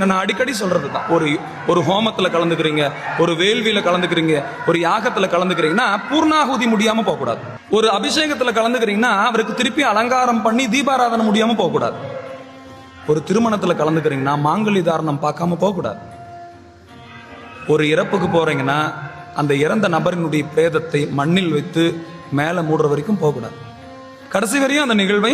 நான் அடிக்கடி சொல்றது தான் ஒரு ஒரு ஹோமத்துல கலந்துக்கிறீங்க ஒரு வேள்வியில கலந்துக்கிறீங்க ஒரு யாகத்துல கலந்துக்கிறீங்கன்னா பூர்ணாகுதி முடியாமல் போகக்கூடாது. ஒரு அபிஷேகத்துல கலந்துக்கிறீங்கன்னா அவருக்கு திருப்பி அலங்காரம் பண்ணி தீபாராதனை முடியாமல் போகக்கூடாது. ஒரு திருமணத்துல கலந்துக்கிறீங்கன்னா மாங்கலி தாரணம் பார்க்காம போகக்கூடாது. ஒரு இறப்புக்கு போறீங்கன்னா அந்த இறந்த நபரினுடைய பிரேதத்தை மண்ணில் வைத்து மேலே மூடுற வரைக்கும் போகக்கூடாது. கடைசி வரையும் அந்த நிகழ்வை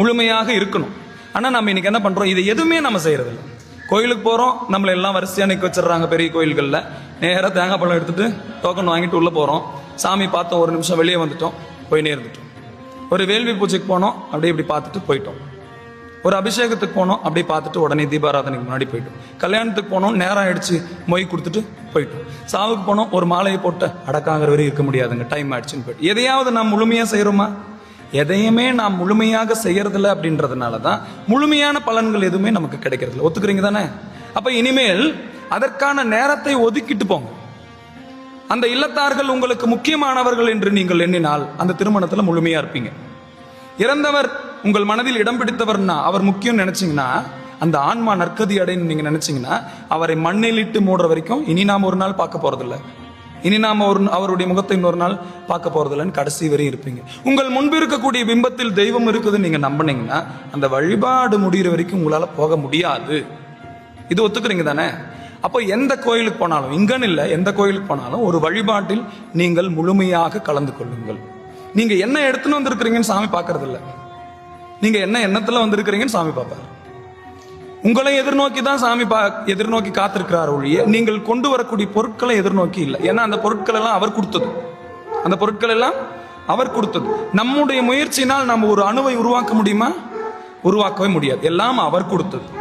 முழுமையாக இருக்கணும். ஆனால் நம்ம இன்னைக்கு என்ன பண்றோம்? இது எதுவுமே நம்ம செய்யறதில்லை. கோயிலுக்கு போகிறோம் நம்மளை எல்லாம் வரிசையாக நிற்க வச்சிடுறாங்க பெரிய கோயில்களில். நேராக தேங்காய் பழம் எடுத்துட்டு டோக்கன் வாங்கிட்டு உள்ளே போகிறோம் சாமி பார்த்தோம் ஒரு நிமிஷம் வெளியே வந்துட்டோம். போயினே இருந்துட்டோம். ஒரு வேள்வி பூஜைக்கு போனோம் அப்படியே இப்படி பார்த்துட்டு போயிட்டோம். ஒரு அபிஷேகத்துக்கு போனோம் அப்படியே பார்த்துட்டு உடனே தீபாராதனைக்கு முன்னாடி போயிட்டோம். கல்யாணத்துக்கு போனோம் நேரம் ஆயிடுச்சு மொய் கொடுத்துட்டு போயிட்டோம். சாவுக்கு போனோம் ஒரு மாலையை போட்டு அடக்காங்கிற வரை இருக்க முடியாதுங்க டைம் ஆயிடுச்சுன்னு போயிட்டு. எதையாவது நான் முழுமையாக செய்கிறோமா எதையுமே நாம் முழுமையாக செய்யறதில்ல அப்படின்றதுனால தான் முழுமையான பலன்கள் எதுவுமே நமக்கு கிடைக்கிறதில்ல. ஒத்துக்கிறீங்க தானே? அப்போ இனிமேல் அதற்கான நேரத்தை ஒதுக்கிட்டு போங்க. அந்த இல்லத்தார்கள் உங்களுக்கு முக்கியமானவர்கள் என்று நீங்கள் எண்ணினால் அந்த திருமணத்தில் முழுமையாக இருப்பீங்க. இறந்தவர் உங்கள் மனதில் இடம் பிடித்தவர்னா அவர் முக்கியம் நினைச்சிங்கன்னா அந்த ஆன்மா நற்கதி அடைன்னு நீங்கள் நினைச்சிங்கன்னா அவரை மண்ணிலிட்டு மூடுற வரைக்கும் இனி நாம் ஒரு நாள் பார்க்க போகிறதில்ல இனி நாம் ஒரு அவருடைய முகத்தை இன்னொரு நாள் பார்க்க போறதில்லன்னு கடைசி வரையும் இருப்பீங்க. உங்கள் முன்பு இருக்கக்கூடிய பிம்பத்தில் தெய்வம் இருக்குதுன்னு நீங்க நம்பினீங்கன்னா அந்த வழிபாடு முடிகிற வரைக்கும் உங்களால் போக முடியாது. இது ஒத்துக்கிறீங்க தானே? அப்போ எந்த கோயிலுக்கு போனாலும் இங்கன்னு இல்லை எந்த கோயிலுக்கு போனாலும் ஒரு வழிபாட்டில் நீங்கள் முழுமையாக கலந்து கொள்ளுங்கள். நீங்க என்ன எடுத்துன்னு வந்திருக்கிறீங்கன்னு சாமி பார்க்கறதில்ல. நீங்கள் நீங்க என்ன எண்ணத்துல வந்திருக்கிறீங்கன்னு சாமி பார்ப்பார். உங்களை எதிர்நோக்கி தான் சாமி பா எதிர்நோக்கி காத்திருக்கிறார் ஒழிய நீங்கள் கொண்டு வரக்கூடிய பொருட்களை எதிர்நோக்கி இல்லை. ஏன்னா அந்த பொருட்கள் எல்லாம் அவர் கொடுத்தது. அந்த பொருட்கள் எல்லாம் அவர் கொடுத்தது. நம்முடைய முயற்சியினால் நம்ம ஒரு அணுவை உருவாக்க முடியுமா? உருவாக்கவே முடியாது. எல்லாம் அவர் கொடுத்தது.